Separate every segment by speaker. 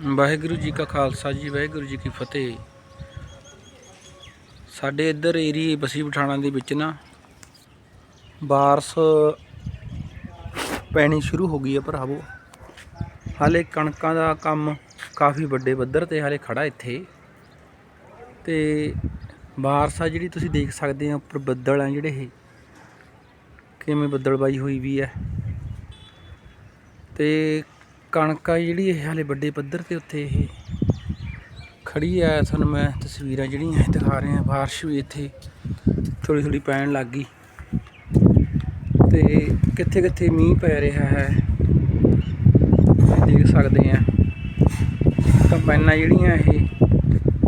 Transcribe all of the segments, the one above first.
Speaker 1: ਵਾਹਿਗੁਰੂ ਜੀ ਕਾ ਖਾਲਸਾ ਜੀ, ਵਾਹਿਗੁਰੂ ਜੀ ਕੀ ਫਤਿਹ। ਸਾਡੇ ਇੱਧਰ ਏਰੀਏ ਬਸੀ ਪਠਾਣਾ ਦੇ ਵਿੱਚ ਨਾ ਬਾਰਸ ਪੈਣੀ ਸ਼ੁਰੂ ਹੋ ਗਈ ਹੈ ਭਰਾਵੋ। ਹਾਲੇ ਕਣਕਾਂ ਦਾ ਕੰਮ ਕਾਫੀ ਵੱਡੇ ਪੱਧਰ ਤੇ ਹਾਲੇ ਖੜਾ ਇੱਥੇ। ਤੇ ਬਾਰਸ ਆ ਜਿਹੜੀ ਤੁਸੀਂ ਦੇਖ ਸਕਦੇ ਆ, ਉੱਪਰ ਬੱਦਲ ਆ ਜਿਹੜੇ ਇਹ। ਕਿਵੇਂ ਬੱਦਲਬਾਈ ਹੋਈ ਵੀ ਹੈ ਤੇ ਕਣਕ ਆ ਜਿਹੜੀ ਇਹ ਹਾਲੇ ਵੱਡੇ ਪੱਧਰ ਤੇ ਉੱਥੇ ਇਹ ਖੜੀ ਆ। ਤੁਹਾਨੂੰ ਮੈਂ ਤਸਵੀਰਾਂ ਜਿਹੜੀਆਂ ਇਹ ਦਿਖਾ ਰਿਹਾ, ਬਾਰਿਸ਼ ਵੀ ਇੱਥੇ ਥੋੜੀ ਥੋੜੀ ਪੈਣ ਲੱਗ ਗਈ। ਤੇ ਕਿੱਥੇ ਕਿੱਥੇ ਮੀਂਹ ਪੈ ਰਿਹਾ ਹੈ ਦੇਖ ਸਕਦੇ ਆ। ਕੰਬਾਈਨਾਂ ਜਿਹੜੀਆਂ ਇਹ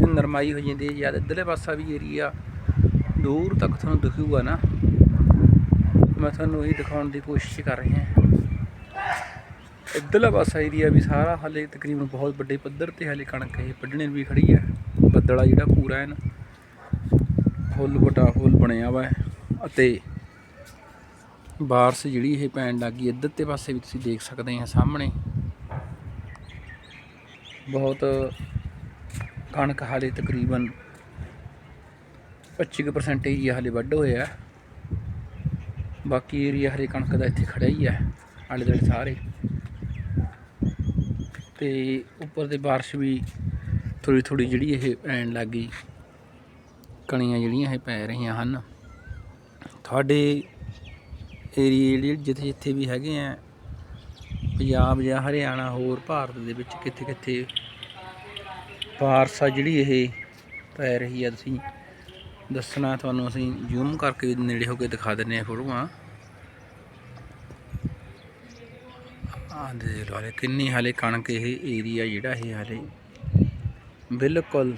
Speaker 1: ਨਰਮਾਈ ਹੋ ਜਾਂਦੀ ਹੈ ਜਦ ਇੱਧਰਲੇ ਪਾਸਾ ਵੀ ਏਰੀਆ ਦੂਰ ਤੱਕ ਤੁਹਾਨੂੰ ਦਿਖੂਗਾ ਨਾ। ਮੈਂ ਤੁਹਾਨੂੰ ਇਹ ਦਿਖਾਉਣ ਦੀ ਕੋਸ਼ਿਸ਼ ਕਰ ਰਿਹਾ। ਹਾਂ ਇੱਧਰਲਾ ਪਾਸਾ ਏਰੀਆ ਵੀ ਸਾਰਾ ਹਾਲੇ ਤਕਰੀਬਨ ਬਹੁਤ ਵੱਡੇ ਪੱਧਰ ਤੇ ਹਾਲੇ ਕਣਕ ਇਹ ਵੱਢਣੇ ਵੀ ਖੜੀ ਹੈ। ਬੱਦਲਾ ਜਿਹੜਾ ਪੂਰਾ ਐਨ ਫੁੱਲ ਵੱਡਾ ਫੁੱਲ ਬਣਿਆ ਵਾ ਅਤੇ ਬਾਰਸ ਜਿਹੜੀ ਇਹ ਪੈਣ ਲੱਗੀ ਇੱਧਰ ਤੇ ਪਾਸੇ ਵੀ ਤੁਸੀਂ ਦੇਖ ਸਕਦੇ ਆ ਸਾਹਮਣੇ। ਬਹੁਤ ਕਣਕ ਹਾਲੇ ਤਕਰੀਬਨ 25% ਏਰੀਆ ਹਾਲੇ ਵੱਢ ਹੋਇਆ ਬਾਕੀ ਏਰੀਆ ਹਰੇ ਕਣਕ ਦਾ ਇੱਥੇ ਖੜਾ ਹੀ ਹੈ ਆਲੇ ਦੁਆਲੇ ਸਾਰੇ। ਤੇ ਉੱਪਰ ਤੇ ਬਾਰਿਸ਼ ਵੀ ਥੋੜੀ ਥੋੜੀ ਜਿਹੜੀ ਇਹ ਪੈਣ ਲੱਗ ਗਈ। ਕਣੀਆਂ ਜਿਹੜੀਆਂ ਇਹ ਪੈ ਰਹੀਆਂ ਹਨ। ਤੁਹਾਡੇ ਏਰੀਏ ਜਿਹੜੇ ਜਿੱਥੇ ਜਿੱਥੇ ਵੀ ਹੈਗੇ ਆ, ਪੰਜਾਬ ਜਾਂ ਹਰਿਆਣਾ ਹੋਰ ਭਾਰਤ ਦੇ ਵਿੱਚ ਕਿੱਥੇ ਕਿੱਥੇ ਬਾਰਿਸ਼ ਆ ਜਿਹੜੀ ਇਹ ਪੈ ਰਹੀ ਆ, ਤੁਸੀਂ ਦੱਸਣਾ ਤੁਹਾਨੂੰ ਅਸੀਂ ਜ਼ੂਮ ਕਰਕੇ ਨੇੜੇ ਹੋ ਕੇ ਦਿਖਾ ਦਿੰਨੇ ਆ ਫੋਟੋਆਂ। ਆਹ ਦੇ ਲੋ ਹਾਲੇ ਕਿੰਨੀ ਹਾਲੇ ਕਣਕ ਇਹ ਏਰੀਆ ਜਿਹੜਾ ਇਹ ਹਾਲੇ ਬਿਲਕੁਲ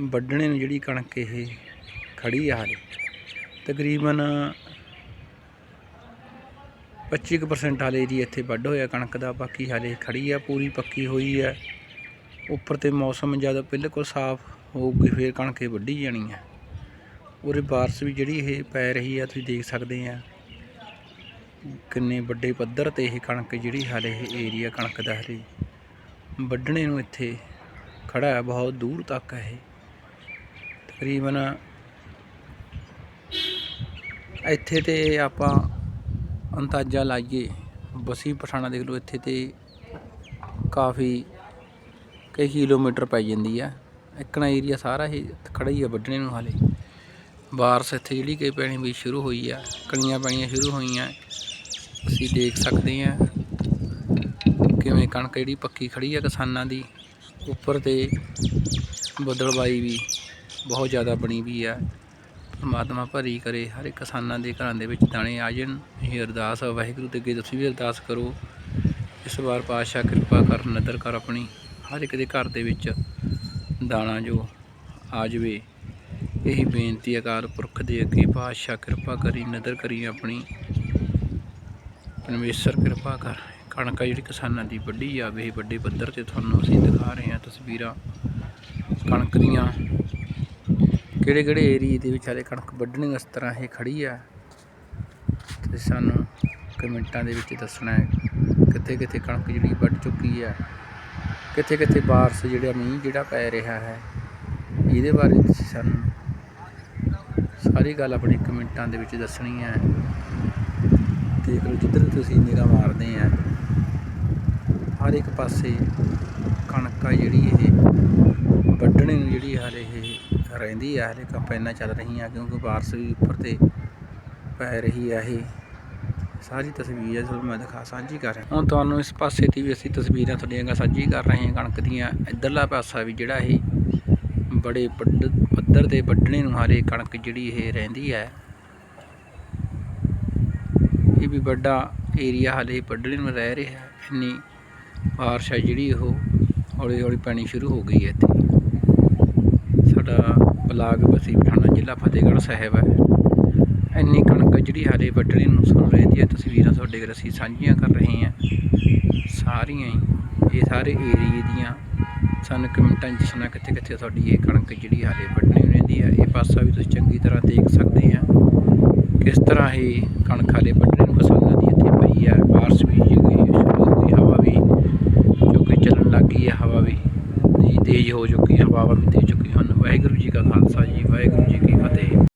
Speaker 1: ਵੱਢਣੇ ਨੂੰ ਜਿਹੜੀ ਕਣਕ ਇਹ ਖੜੀ ਆ ਹਾਲੇ। ਤਕਰੀਬਨ 25% ਹਾਲੇ ਏਰੀਆ ਇੱਥੇ ਵੱਢ ਹੋਇਆ ਕਣਕ ਦਾ, ਬਾਕੀ ਹਾਲੇ ਖੜੀ ਆ, ਪੂਰੀ ਪੱਕੀ ਹੋਈ ਹੈ ਉੱਪਰ ਤੇ ਮੌਸਮ ਜਦ ਬਿਲਕੁਲ ਸਾਫ਼ ਹੋਊਗੀ, ਫੇਰ ਕਣਕ ਇਹ ਵੱਢੀ ਜਾਣੀ ਹੈ ਉਰੇ ਬਾਰਿਸ਼ ਵੀ ਜਿਹੜੀ ਇਹ ਪੈ ਰਹੀ ਆ, ਤੁਸੀਂ ਦੇਖ ਸਕਦੇ ਆ। ਕਿੰਨੇ ਵੱਡੇ ਪੱਧਰ ਤੇ ਇਹ ਕਣਕ ਜਿਹੜੀ ਹਾਲੇ ਇਹ ਏਰੀਆ ਕਣਕ ਦਾ ਹਲੇ ਵੱਢਣੇ ਨੂੰ ਇੱਥੇ ਖੜਾ ਹੈ, ਬਹੁਤ ਦੂਰ ਤੱਕ ਹੈ ਇਹ। ਤਕਰੀਬਨ ਇੱਥੇ ਤੇ ਆਪਾਂ ਅੰਦਾਜ਼ਾ ਲਾਈਏ, ਬਸੀ ਪਠਾਣਾ ਦੇਖ ਲਓ, ਇੱਥੇ ਤੇ ਕਾਫੀ ਕਈ ਕਿਲੋਮੀਟਰ ਪੈ ਜਾਂਦੀ ਆ। ਇੱਕਣਾ ਏਰੀਆ ਸਾਰਾ ਹੀ ਖੜਾ ਹੀ ਆ ਵੱਢਣੇ ਨੂੰ ਹਾਲੇ। ਬਾਰਸ਼ ਇੱਥੇ ਜਿਹੜੀ ਕਿ ਪੈਣੀ ਵੀ ਸ਼ੁਰੂ ਹੋਈ ਆ, ਕਣੀਆਂ ਪੈਣੀਆਂ ਸ਼ੁਰੂ ਹੋਈਆਂ। ਅਸੀਂ ਦੇਖ ਸਕਦੇ ਆ ਕਿਵੇਂ ਕਣਕ ਜਿਹੜੀ ਪੱਕੀ ਖੜੀ ਆ ਕਿਸਾਨਾਂ ਦੀ, ਉੱਪਰ ਤੇ ਬਦਲਵਾਈ ਵੀ ਬਹੁਤ ਜ਼ਿਆਦਾ ਬਣੀ ਵੀ ਆ। ਪਰਮਾਤਮਾ ਭਰੀ ਕਰੇ, ਹਰ ਇੱਕ ਕਿਸਾਨਾਂ ਦੇ ਘਰਾਂ ਦੇ ਵਿੱਚ ਦਾਣੇ ਆ ਜਾਣ। ਇਹ ਅਰਦਾਸ ਆ, ਵਾਹਿਗੁਰੂ ਦੇ ਅੱਗੇ ਤੁਸੀਂ ਵੀ ਅਰਦਾਸ ਕਰੋ। ਇਸ ਵਾਰ ਪਾਤਸ਼ਾਹ ਕਿਰਪਾ ਕਰ, ਨਦਰ ਕਰ ਆਪਣੀ, ਹਰ ਇੱਕ ਦੇ ਘਰ ਦੇ ਵਿੱਚ ਦਾਣਾ ਜੋ ਆ ਜਾਵੇ। ਇਹੀ ਬੇਨਤੀ ਅਕਾਲ ਪੁਰਖ ਦੇ ਅੱਗੇ, ਪਾਤਸ਼ਾਹ ਕਿਰਪਾ ਕਰੀ, ਨਦਰ ਕਰੀ ਆਪਣੀ। ਪਰਮੇਸ਼ਰ, ਕਿਰਪਾ ਕਰ। ਕਣਕ ਆ ਜਿਹੜੀ ਕਿਸਾਨਾਂ ਦੀ ਵੱਡੀ ਜਾਵੇ ਵੱਡੇ ਪੱਧਰ ਤੇ ਤੁਹਾਨੂੰ ਅਸੀਂ ਦਿਖਾ ਰਹੇ ਹਾਂ ਤਸਵੀਰਾਂ। ਕਣਕ ਦੀਆਂ ਕਿਹੜੇ ਕਿਹੜੇ ਏਰੀਏ ਦੇ ਵਿੱਚ ਹਾਲੇ ਕਣਕ ਵੱਢਣੀ ਇਸ ਤਰ੍ਹਾਂ ਇਹ ਖੜੀ ਆ। ਤੇ ਸਾਨੂੰ ਕਮੈਂਟਾਂ ਦੇ ਵਿੱਚ ਦੱਸਣਾ ਹੈ ਕਿੱਥੇ ਕਿੱਥੇ ਕਣਕ ਜਿਹੜੀ ਵੱਢ ਚੁੱਕੀ ਹੈ ਕਿੱਥੇ ਕਿੱਥੇ ਬਾਰਿਸ਼ ਜਿਹੜਾ ਮੀਂਹ ਜਿਹੜਾ ਪੈ ਰਿਹਾ ਹੈ। ਇਹਦੇ ਬਾਰੇ ਤੁਸੀਂ ਸਾਨੂੰ ਸਾਰੀ ਗੱਲ ਆਪਣੀ ਕਮੈਂਟਾਂ ਦੇ ਵਿੱਚ ਦੱਸਣੀ ਹੈ। ਦੇਖ ਲਓ ਜਿੱਧਰ ਤੁਸੀਂ ਨਿਗਾਹ ਮਾਰਦੇ ਆ, ਹਰ ਇੱਕ ਪਾਸੇ ਕਣਕ ਆ ਜਿਹੜੀ ਇਹ, ਵੱਢਣੇ ਨੂੰ ਜਿਹੜੀ ਹਾਲੇ ਇਹ ਰਹਿੰਦੀ ਆ ਹਲੇ ਕੰਪੈਨਾਂ ਚੱਲ ਰਹੀਆਂ ਕਿਉਂਕਿ ਬਾਰਿਸ਼ ਵੀ ਉੱਪਰ ਤੇ ਪੈ ਰਹੀ ਆ ਇਹ। ਸਾਰੀ ਤਸਵੀਰ ਤੁਹਾਨੂੰ ਮੈਂ ਦਿਖਾ, ਸਾਂਝੀ ਕਰ ਰਿਹਾ। ਹੁਣ ਤੁਹਾਨੂੰ ਇਸ ਪਾਸੇ ਦੀ ਵੀ ਅਸੀਂ ਤਸਵੀਰਾਂ ਤੁਹਾਡੀਆਂ ਸਾਂਝੀ ਕਰ ਰਹੇ ਹਾਂ, ਕਣਕ ਦੀਆਂ। ਇੱਧਰਲਾ ਪਾਸਾ ਵੀ ਜਿਹੜਾ ਇਹ, ਬੜੇ ਪੱਧ- ਪੱਧਰ ਤੇ ਵੱਢਣੇ ਨੂੰ ਹਾਲੇ ਕਣਕ ਜਿਹੜੀ ਇਹ ਰਹਿੰਦੀ ਹੈ ਇਹ ਵੀ ਵੱਡਾ ਏਰੀਆ ਹਾਲੇ ਵੱਢਣੇ ਨੂੰ ਰਹਿ ਰਿਹਾ ਇੰਨੀ ਬਾਰਿਸ਼ ਹੈ ਜਿਹੜੀ ਉਹ ਹੌਲੀ ਹੌਲੀ ਪੈਣੀ ਸ਼ੁਰੂ ਹੋ ਗਈ ਹੈ ਇੱਥੇ। ਸਾਡਾ ਬਲਾਕ ਬਸੀ ਪਠਾਣਾ ਜ਼ਿਲ੍ਹਾ ਫਤਿਹਗੜ੍ਹ ਸਾਹਿਬ ਹੈ। ਇੰਨੀ ਕਣਕ ਜਿਹੜੀ ਹਾਲੇ ਵੱਢਣੇ ਨੂੰ ਸੁਣ ਰਹਿੰਦੀ ਹੈ। ਤਸਵੀਰਾਂ ਤੁਹਾਡੇ ਕੋਲ ਅਸੀਂ ਸਾਂਝੀਆਂ ਕਰ ਰਹੇ ਹਾਂ। ਸਾਰੀਆਂ ਹੀ, ਇਹ ਸਾਰੇ ਏਰੀਏ ਦੀਆਂ ਸਾਨੂੰ ਕਮੈਂਟਾਂ 'ਚ ਦੱਸਣਾ ਕਿੱਥੇ ਕਿੱਥੇ ਤੁਹਾਡੀ ਇਹ ਕਣਕ ਜਿਹੜੀ ਹਾਲੇ ਵੱਢਣੀ ਰਹਿੰਦੀ ਹੈ। ਇਹ ਪਾਸਾ ਵੀ ਤੁਸੀਂ ਚੰਗੀ ਤਰ੍ਹਾਂ ਦੇਖ ਸਕਦੇ ਆ। ਇਸ ਤਰ੍ਹਾਂ ਹੀ ਕਣਕ ਦੇ ਪੱਟੇ ਨੂੰ ਫਸਲ ਦੀ ਇੱਥੇ ਪਈ ਹੈ ਬਾਰਿਸ਼ ਵੀ ਹੋਈ ਹੋਈ ਹਵਾ ਵੀ ਜੋ ਕਿ ਚੱਲਣ ਲੱਗ ਗਈ ਹੈ ਹਵਾ ਵੀ ਤੇਜ਼ ਹੋ ਚੁੱਕੀ ਹੈ ਹਵਾ ਵੀ ਦੇ ਚੁੱਕੀ ਹਨ। ਵਾਹਿਗੁਰੂ ਜੀ ਕਾ ਖਾਲਸਾ ਜੀ, ਵਾਹਿਗੁਰੂ ਜੀ ਕੀ ਫਤਿਹ।